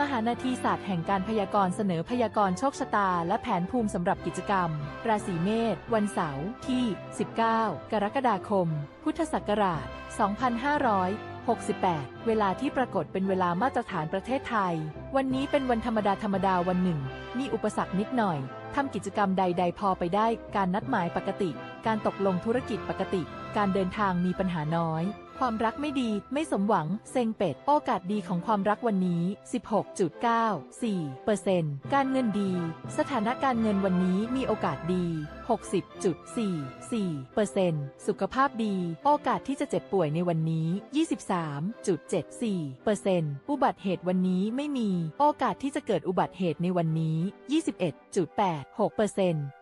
มหานาทีศาสตร์แห่งการพยากรณ์เสนอพยากรณ์โชคชะตา และแผนภูมิสำหรับกิจกรรม ราศีเมษวันเสาร์ที่ 19 กรกฎาคม พุทธศักราช 2568 เวลาที่ปรากฏเป็นเวลามาตรฐานประเทศไทย วันนี้เป็นวันธรรมดาธรรมดาวันหนึ่ง มีอุปสรรคนิดหน่อยทำกิจกรรมใด ๆ พอไปได้ การนัดหมายปกติ การตกลงธุรกิจปกติ การเดินทางมีปัญหาน้อย ความรักไม่ดี ไม่สมหวัง เซ็งเป็ด โอกาสดีของความรักวันนี้ 16.94%การเงินดี สถานะการเงินวันนี้มีโอกาสดี 60.44%สุขภาพดี โอกาสที่จะเจ็บป่วยในวันนี้ 23.74%อุบัติเหตุวันนี้ไม่มี โอกาสที่จะเกิดอุบัติเหตุในวันนี้ 21.86%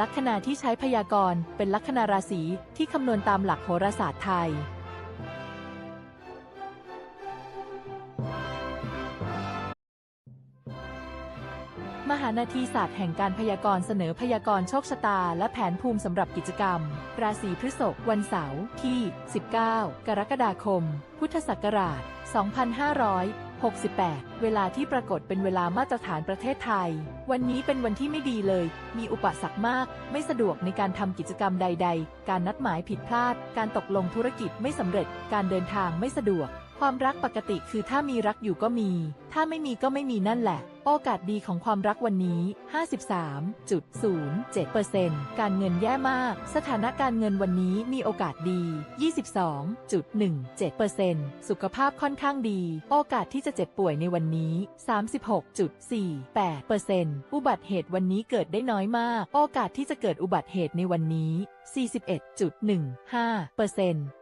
ลัคนาที่ใช้พยากรณ์เป็นลัคนาราศีที่คำนวณตามหลักโหราศาสตร์ไทย มหานาทีศาสตร์แห่งการพยากรณ์เสนอพยากรณ์โชคชะตา และแผนภูมิสำหรับกิจกรรม ราศีพฤษภวันเสาร์ที่ 19 กรกฎาคม พุทธศักราช 2500 68 เวลาที่ปรากฏเป็นเวลามาตรฐานประเทศไทย วันนี้เป็นวันที่ไม่ดีเลย มีอุปสรรคมาก ไม่สะดวกในการทำกิจกรรมใด ๆ การนัดหมายผิดพลาด การตกลงธุรกิจไม่สำเร็จ การเดินทางไม่สะดวก ความรักปกติคือถ้ามีรักอยู่ก็มี ถ้าไม่มีก็ไม่มีนั่นแหละ โอกาสดีของความรักวันนี้ 53.07%การเงินแย่มาก สถานการเงินวันนี้มีโอกาสดี 22.17%สุขภาพค่อนข้างดี โอกาสที่จะเจ็บป่วยในวันนี้ 36.48%อุบัติเหตุวันนี้เกิดได้น้อยมาก โอกาสที่จะเกิดอุบัติเหตุในวันนี้ 41.15%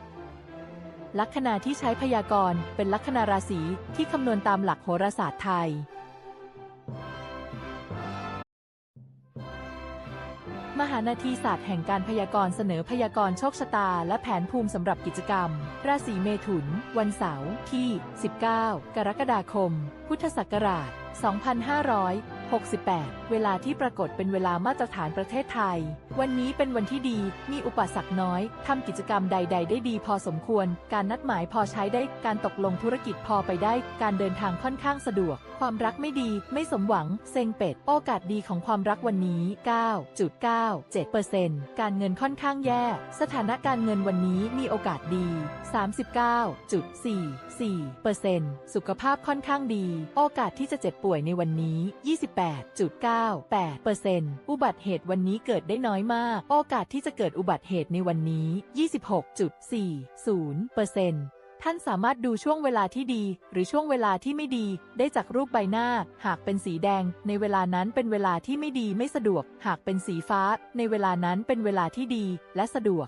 ลัคนาที่ใช้พยากรณ์เป็นลัคนาราศีที่คำนวณตามหลักโหราศาสตร์ไทย มหานาทีศาสตร์แห่งการพยากรณ์เสนอพยากรณ์โชคชะตา และแผนภูมิสำหรับกิจกรรม ราศีเมถุน วันเสาร์ที่ 19 กรกฎาคม พุทธศักราช 68 เวลาที่ปรากฏเป็นเวลามาตรฐานประเทศไทย วันนี้เป็นวันที่ดี มีอุปสรรคน้อย ทำกิจกรรมใด ๆ ได้ดีพอสมควร การนัดหมายพอใช้ได้ การตกลงธุรกิจพอไปได้ การเดินทางค่อนข้างสะดวก ความรักไม่ดี ไม่สมหวัง เซ็งเป็ด โอกาสดีของความรักวันนี้ 9.97%การเงินค่อนข้างแย่ สถานะการเงินวันนี้มีโอกาสดี 39.44%สุขภาพค่อนข้างดี โอกาสที่จะเจ็บป่วยในวันนี้28.98%อุบัติเหตุวันนี้เกิดได้น้อยมาก โอกาสที่จะเกิดอุบัติเหตุในวันนี้ 26.40%ท่านสามารถดูช่วงเวลาที่ดี หรือช่วงเวลาที่ไม่ดี ได้จากรูปใบหน้า หากเป็นสีแดง ในเวลานั้นเป็นเวลาที่ไม่ดีไม่สะดวก หากเป็นสีฟ้า ในเวลานั้นเป็นเวลาที่ดี และสะดวก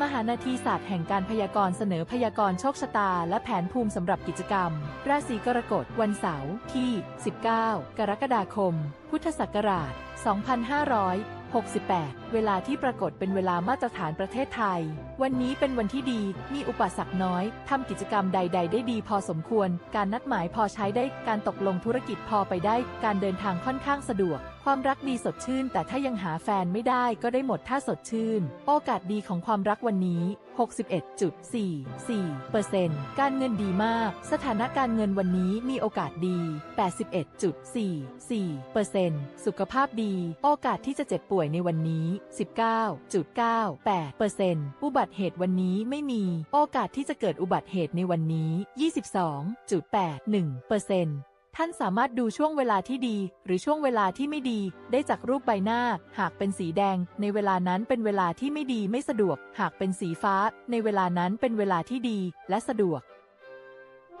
มหานาทีศาสตร์แห่งการพยากรณ์เสนอพยากรณ์โชคชะตา และแผนภูมิสำหรับกิจกรรม ราศีกรกฎวันเสาร์ที่ 19 กรกฎาคม พุทธศักราช 2568 เวลาที่ปรากฏเป็นเวลามาตรฐานประเทศไทย วันนี้เป็นวันที่ดี มีอุปสรรคน้อย ทำกิจกรรมใด ๆ ได้ดีพอสมควร การนัดหมายพอใช้ได้ การตกลงธุรกิจพอไปได้ การเดินทางค่อนข้างสะดวก ความรักดีสดชื่น แต่ถ้ายังหาแฟนไม่ได้ก็ได้หมดถ้าสดชื่น โอกาสดีของความรักวันนี้ 61.44%การเงินดีมาก สถานะการเงินวันนี้มีโอกาสดี 81.44%สุขภาพดี โอกาสที่จะเจ็บป่วยในวันนี้ 19.98%อุบัติเหตุวันนี้ไม่มี โอกาสที่จะเกิดอุบัติเหตุในวันนี้ 22.81%ท่านสามารถดูช่วงเวลาที่ดี หรือช่วงเวลาที่ไม่ดี ได้จากรูปใบหน้า หากเป็นสีแดง ในเวลานั้นเป็นเวลาที่ไม่ดีไม่สะดวก หากเป็นสีฟ้า ในเวลานั้นเป็นเวลาที่ดี และสะดวก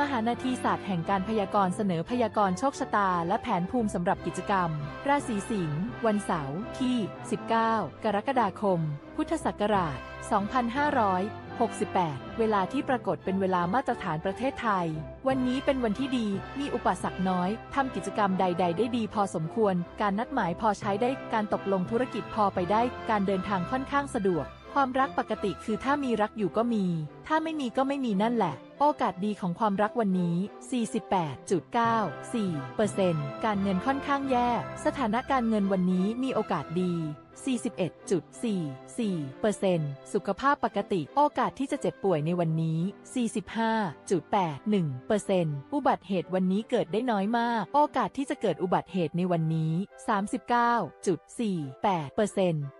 มหานาทีศาสตร์แห่งการพยากรณ์เสนอพยากรณ์โชคชะตา และแผนภูมิสำหรับกิจกรรม ราศีสิงห์วันเสาร์ที่ 19 กรกฎาคม พุทธศักราช 2568 เวลาที่ปรากฏเป็นเวลามาตรฐานประเทศไทย วันนี้เป็นวันที่ดี มีอุปสรรคน้อยทำกิจกรรมใด ๆ ได้ดีพอสมควร การนัดหมายพอใช้ได้ การตกลงธุรกิจพอไปได้ การเดินทางค่อนข้างสะดวก ความรักปกติคือถ้ามีรักอยู่ก็มี ถ้าไม่มีก็ไม่มีนั่นแหละ โอกาสดีของความรักวันนี้ 48.94%การเงินค่อนข้างแย่ สถานการเงินวันนี้มีโอกาสดี 41.44%สุขภาพปกติ โอกาสที่จะเจ็บป่วยในวันนี้ 45.81%อุบัติเหตุวันนี้เกิดได้น้อยมาก โอกาสที่จะเกิดอุบัติเหตุในวันนี้ 39.48%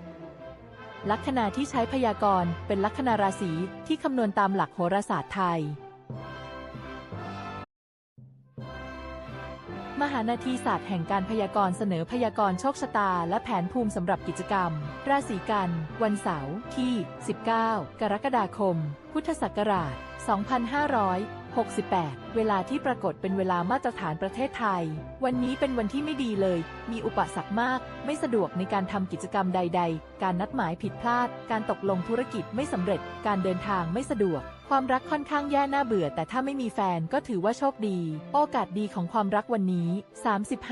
ลัคนาที่ใช้พยากรณ์เป็นลัคนาราศีที่คำนวณตามหลักโหราศาสตร์ไทย มหานาทีศาสตร์แห่งการพยากรณ์เสนอพยากรณ์โชคชะตา และแผนภูมิสำหรับกิจกรรม ราศีกัน วันเสาร์ที่ 19 กรกฎาคม พุทธศักราช 2500 68 เวลาที่ปรากฏเป็นเวลามาตรฐานประเทศไทย วันนี้เป็นวันที่ไม่ดีเลย มีอุปสรรคมาก ไม่สะดวกในการทำกิจกรรมใด ๆ การนัดหมายผิดพลาด การตกลงธุรกิจไม่สำเร็จ การเดินทางไม่สะดวก ความรักค่อนข้างแย่น่าเบื่อ แต่ถ้าไม่มีแฟนก็ถือว่าโชคดี โอกาสดีของความรักวันนี้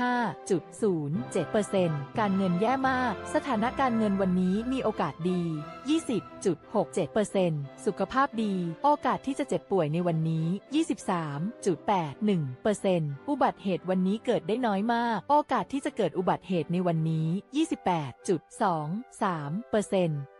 35.07%การเงินแย่มาก สถานการเงินวันนี้มีโอกาสดี 20.67%สุขภาพดี โอกาสที่จะเจ็บป่วยในวันนี้ 23.81%อุบัติเหตุวันนี้เกิดได้น้อยมาก โอกาสที่จะเกิดอุบัติเหตุในวันนี้ 28.23%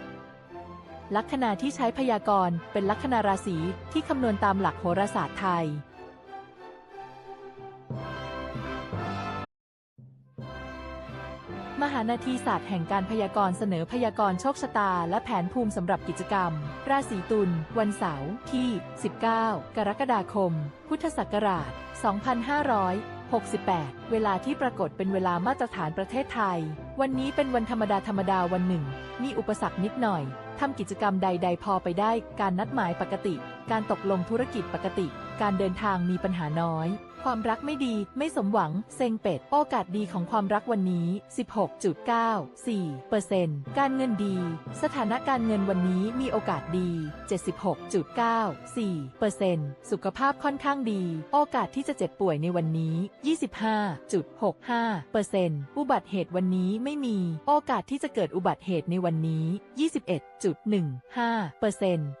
ลัคนาที่ใช้พยากรณ์เป็นลัคนาราศีที่คำนวณตามหลักโหราศาสตร์ไทย มหานาทีศาสตร์แห่งการพยากรณ์เสนอพยากรณ์โชคชะตา และแผนภูมิสำหรับกิจกรรม ราศีตุล วันเสาร์ที่ 19 กรกฎาคม พุทธศักราช 68 เวลาที่ปรากฏเป็นเวลามาตรฐานประเทศไทย วันนี้เป็นวันธรรมดาธรรมดาวันหนึ่ง มีอุปสรรคนิดหน่อย ทำกิจกรรมใด ๆ พอไปได้ การนัดหมายปกติ การตกลงธุรกิจปกติ การเดินทางมีปัญหาน้อย ความรักไม่ดี ไม่สมหวัง เซ็งเป็ด โอกาสดีของความรักวันนี้ 16.94%การเงินดี สถานะการเงินวันนี้มีโอกาสดี 76.94%สุขภาพค่อนข้างดี โอกาสที่จะเจ็บป่วยในวันนี้ 25.65%อุบัติเหตุวันนี้ไม่มี โอกาสที่จะเกิดอุบัติเหตุในวันนี้ 21.15%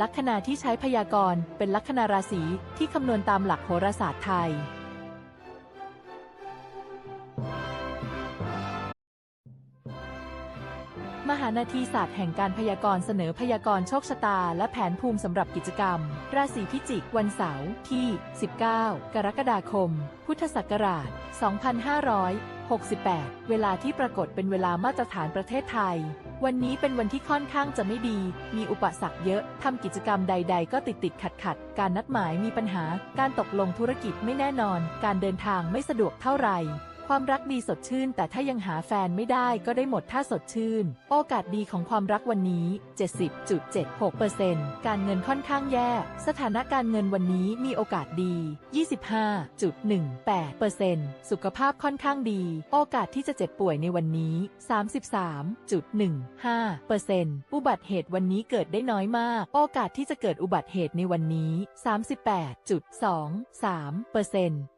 ลัคนาที่ใช้พยากรณ์เป็นลัคนาราศีที่คำนวณตามหลักโหราศาสตร์ไทย มหานาทีศาสตร์แห่งการพยากรณ์เสนอพยากรณ์โชคชะตา และแผนภูมิสำหรับกิจกรรม ราศีพิจิกวันเสาร์ที่ 19 กรกฎาคม พุทธศักราช 2568 เวลาที่ปรากฏเป็นเวลามาตรฐานประเทศไทย วันนี้เป็นวันที่ค่อนข้างจะไม่ดี มีอุปสรรคเยอะ ทำกิจกรรมใด ๆ ก็ติดติดขัดขัด การนัดหมายมีปัญหา การตกลงธุรกิจไม่แน่นอน การเดินทางไม่สะดวกเท่าไหร่ ความรักดีสดชื่น แต่ถ้ายังหาแฟนไม่ได้ก็ได้หมดถ้าสดชื่น โอกาสดีของความรักวันนี้ 70.76%การเงินค่อนข้างแย่ สถานะการเงินวันนี้มีโอกาสดี 25.18%สุขภาพค่อนข้างดี โอกาสที่จะเจ็บป่วยในวันนี้ 33.15%อุบัติเหตุวันนี้เกิดได้น้อยมาก โอกาสที่จะเกิดอุบัติเหตุในวันนี้ 38.23%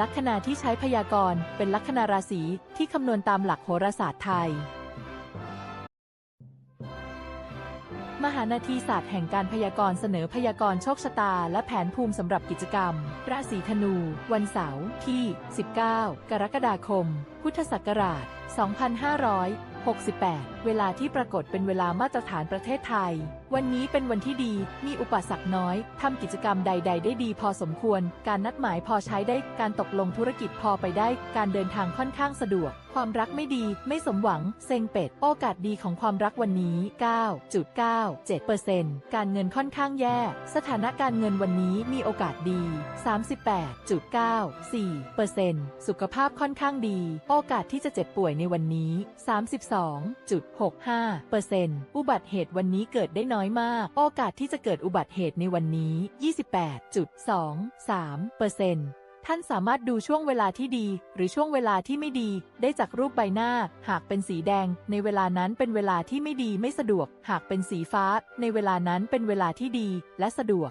ลัคนาที่ใช้พยากรณ์เป็นลัคนาราศีที่คำนวณตามหลักโหราศาสตร์ไทย มหานาทีศาสตร์แห่งการพยากรณ์เสนอพยากรณ์โชคชะตา และแผนภูมิสำหรับกิจกรรม ราศีธนู วันเสาร์ที่ 19 กรกฎาคม พุทธศักราช 2568 เวลาที่ปรากฏเป็นเวลามาตรฐานประเทศไทย วันนี้เป็นวันที่ดี มีอุปสรรคน้อย ทำกิจกรรมใด ๆ ได้ดีพอสมควร การนัดหมายพอใช้ได้ การตกลงธุรกิจพอไปได้ การเดินทางค่อนข้างสะดวก ความรักไม่ดี ไม่สมหวัง เซ็งเป็ด โอกาสดีของความรักวันนี้ 9.97%การเงินค่อนข้างแย่ สถานะการเงินวันนี้มีโอกาสดี 38.94%สุขภาพค่อนข้างดี โอกาสที่จะเจ็บป่วยในวันนี้ 32.65%อุบัติเหตุวันนี้เกิดได้น้อยมาก โอกาสที่จะเกิดอุบัติเหตุในวันนี้ 28.23%ท่านสามารถดูช่วงเวลาที่ดี หรือช่วงเวลาที่ไม่ดี ได้จากรูปใบหน้า หากเป็นสีแดง ในเวลานั้นเป็นเวลาที่ไม่ดีไม่สะดวก หากเป็นสีฟ้า ในเวลานั้นเป็นเวลาที่ดี และสะดวก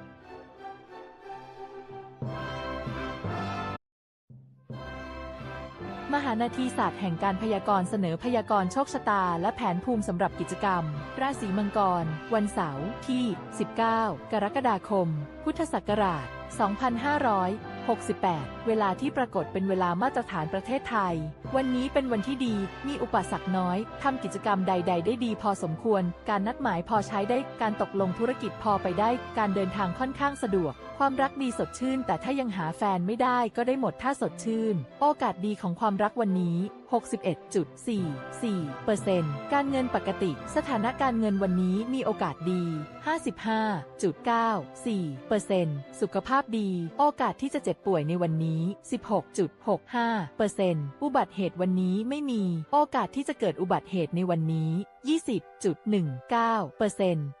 มหานาทีศาสตร์แห่งการพยากรณ์เสนอพยากรณ์โชคชะตา และแผนภูมิสำหรับกิจกรรม ราศีมังกร วันเสาร์ที่ 19 กรกฎาคม พุทธศักราช 2500 68 เวลาที่ปรากฏเป็นเวลามาตรฐานประเทศไทย วันนี้เป็นวันที่ดี มีอุปสรรคน้อย ทำกิจกรรมใด ๆ ได้ดีพอสมควร การนัดหมายพอใช้ได้ การตกลงธุรกิจพอไปได้ การเดินทางค่อนข้างสะดวก ความรักดีสดชื่น แต่ถ้ายังหาแฟนไม่ได้ก็ได้หมดถ้าสดชื่น โอกาสดีของความรักวันนี้ 61.44%การเงินปกติ สถานะการเงินวันนี้มีโอกาสดี 55.94%สุขภาพดี โอกาสที่จะเจ็บป่วยในวันนี้ 16.65%อุบัติเหตุวันนี้ไม่มี โอกาสที่จะเกิดอุบัติเหตุในวันนี้ 20.19%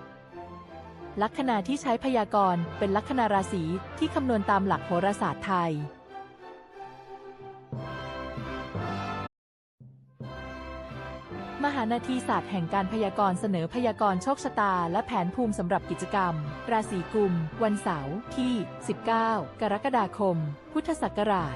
ลัคนาที่ใช้พยากรณ์เป็นลัคนาราศีที่คำนวณตามหลักโหราศาสตร์ไทย มหานาทีศาสตร์แห่งการพยากรณ์เสนอพยากรณ์โชคชะตา และแผนภูมิสำหรับกิจกรรม ราศีกุม วันเสาร์ที่ 19 กรกฎาคม พุทธศักราช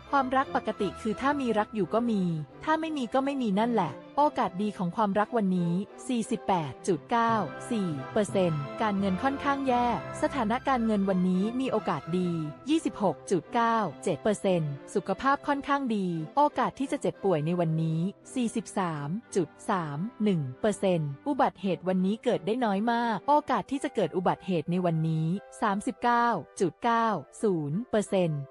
ความรักปกติคือถ้ามีรักอยู่ก็มี ถ้าไม่มีก็ไม่มีนั่นแหละ โอกาสดีของความรักวันนี้ 48.94%การเงินค่อนข้างแย่ สถานะการเงินวันนี้มีโอกาสดี 26.97%สุขภาพค่อนข้างดี โอกาสที่จะเจ็บป่วยในวันนี้ 43.31%อุบัติเหตุวันนี้เกิดได้น้อยมาก โอกาสที่จะเกิดอุบัติเหตุในวันนี้ 39.90%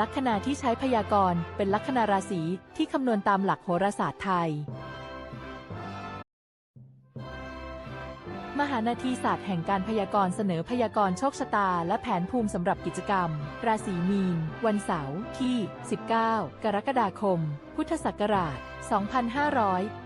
ลัคนาที่ใช้พยากรณ์เป็นลัคนาราศีที่คำนวณตามหลักโหราศาสตร์ไทย มหานาทีศาสตร์แห่งการพยากรณ์เสนอพยากรณ์โชคชะตา และแผนภูมิสำหรับกิจกรรม ราศีมีน วันเสาร์ที่ 19 กรกฎาคม พุทธศักราช 2500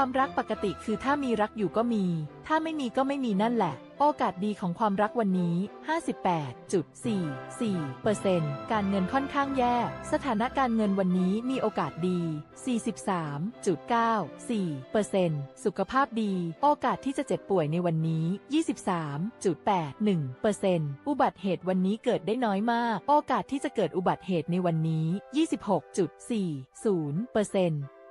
ความรักปกติคือถ้ามีรักอยู่ก็มี ถ้าไม่มีก็ไม่มีนั่นแหละ โอกาสดีของความรักวันนี้ 58.44%การเงินค่อนข้างแย่ สถานการเงินวันนี้มีโอกาสดี 43.94%สุขภาพดี โอกาสที่จะเจ็บป่วยในวันนี้ 23.81%อุบัติเหตุวันนี้เกิดได้น้อยมาก โอกาสที่จะเกิดอุบัติเหตุในวันนี้ 26.40%